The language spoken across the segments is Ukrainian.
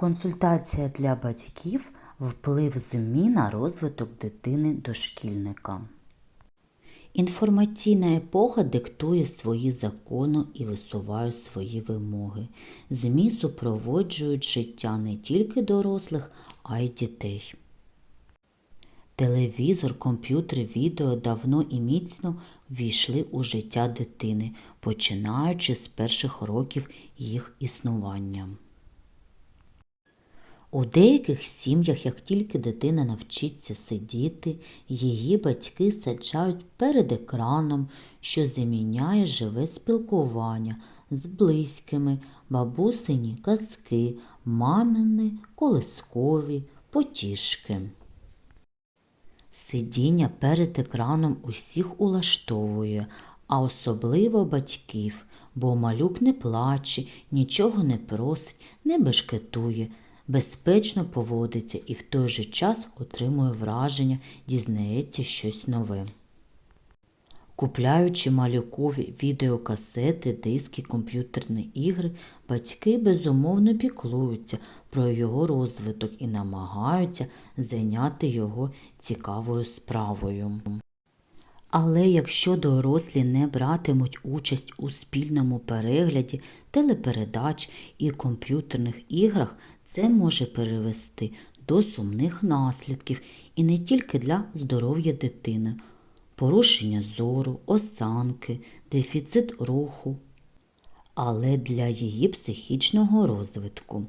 Консультація для батьків вплив ЗМІ на розвиток дитини дошкільника. Інформаційна епоха диктує свої закони і висуває свої вимоги. ЗМІ супроводжують життя не тільки дорослих, а й дітей. Телевізор, комп'ютер, відео давно і міцно ввійшли у життя дитини, починаючи з перших років їх існування. У деяких сім'ях, як тільки дитина навчиться сидіти, її батьки саджають перед екраном, що заміняє живе спілкування з близькими, бабусині казки, мамини колискові, потішки. Сидіння перед екраном усіх улаштовує, а особливо батьків, бо малюк не плаче, нічого не просить, не бешкетує, безпечно поводиться і в той же час отримує враження, дізнається щось нове. Купляючи малюкові відеокасети, диски, комп'ютерні ігри, батьки безумовно піклуються про його розвиток і намагаються зайняти його цікавою справою. Але якщо дорослі не братимуть участь у спільному перегляді телепередач і комп'ютерних іграх, це може привести до сумних наслідків і не тільки для здоров'я дитини, порушення зору, осанки, дефіцит руху, але для її психічного розвитку.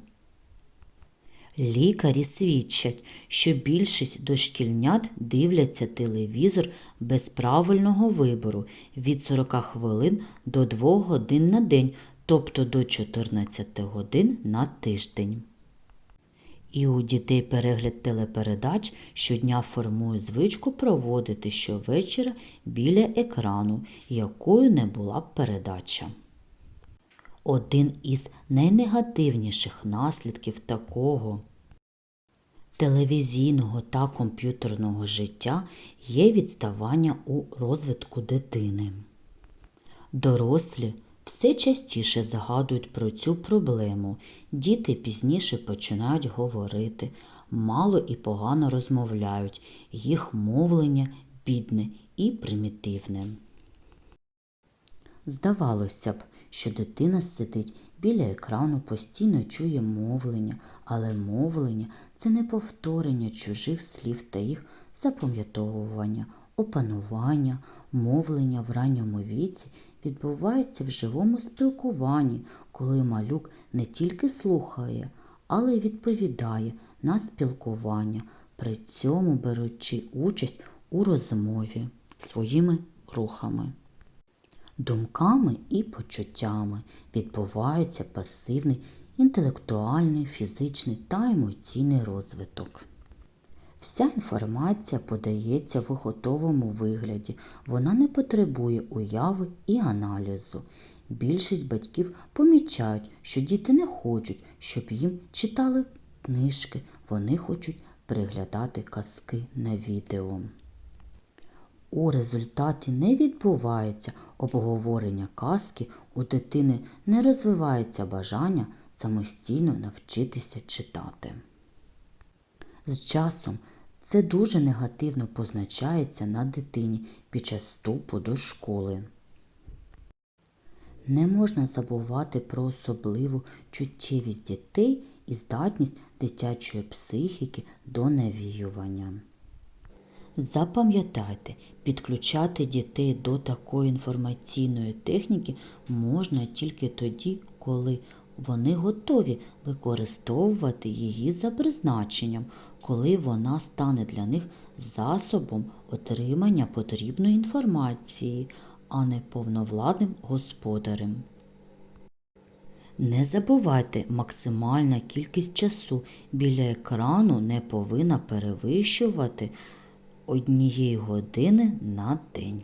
Лікарі свідчать, що більшість дошкільнят дивляться телевізор без правильного вибору від 40 хвилин до 2 годин на день, тобто до 14 годин на тиждень. І у дітей перегляд телепередач щодня формує звичку проводити щовечора біля екрану, якою не була б передача. Один із найнегативніших наслідків такого телевізійного та комп'ютерного життя є відставання у розвитку дитини. Дорослі все частіше згадують про цю проблему, діти пізніше починають говорити, мало і погано розмовляють, їх мовлення бідне і примітивне. Здавалося б, що дитина сидить біля екрану, постійно чує мовлення, але мовлення це не повторення чужих слів та їх запам'ятовування, опанування, мовлення в ранньому віці відбувається в живому спілкуванні, коли малюк не тільки слухає, але й відповідає на спілкування, при цьому беручи участь у розмові своїми рухами. Думками і почуттями відбувається пасивний інтелектуальний, фізичний та емоційний розвиток. Вся інформація подається в готовому вигляді, вона не потребує уяви і аналізу. Більшість батьків помічають, що діти не хочуть, щоб їм читали книжки, вони хочуть переглядати казки на відео. У результаті не відбувається обговорення казки, у дитини не розвивається бажання самостійно навчитися читати. З часом це дуже негативно позначається на дитині під час вступу до школи. Не можна забувати про особливу чуттєвість дітей і здатність дитячої психіки до навіювання. Запам'ятайте, підключати дітей до такої інформаційної техніки можна тільки тоді, коли вони готові використовувати її за призначенням, коли вона стане для них засобом отримання потрібної інформації, а не повновладним господарем. Не забувайте, максимальна кількість часу біля екрану не повинна перевищувати однієї години на день.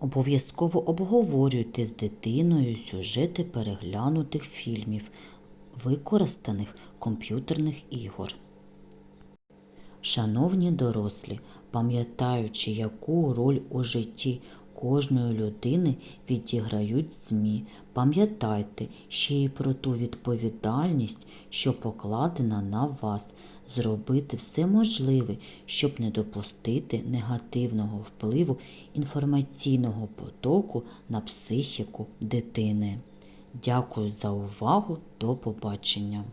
Обов'язково обговорюйте з дитиною сюжети переглянутих фільмів, використаних комп'ютерних ігор. Шановні дорослі, пам'ятаючи, яку роль у житті кожної людини відіграють ЗМІ. Пам'ятайте ще й про ту відповідальність, що покладена на вас, зробити все можливе, щоб не допустити негативного впливу інформаційного потоку на психіку дитини. Дякую за увагу. До побачення.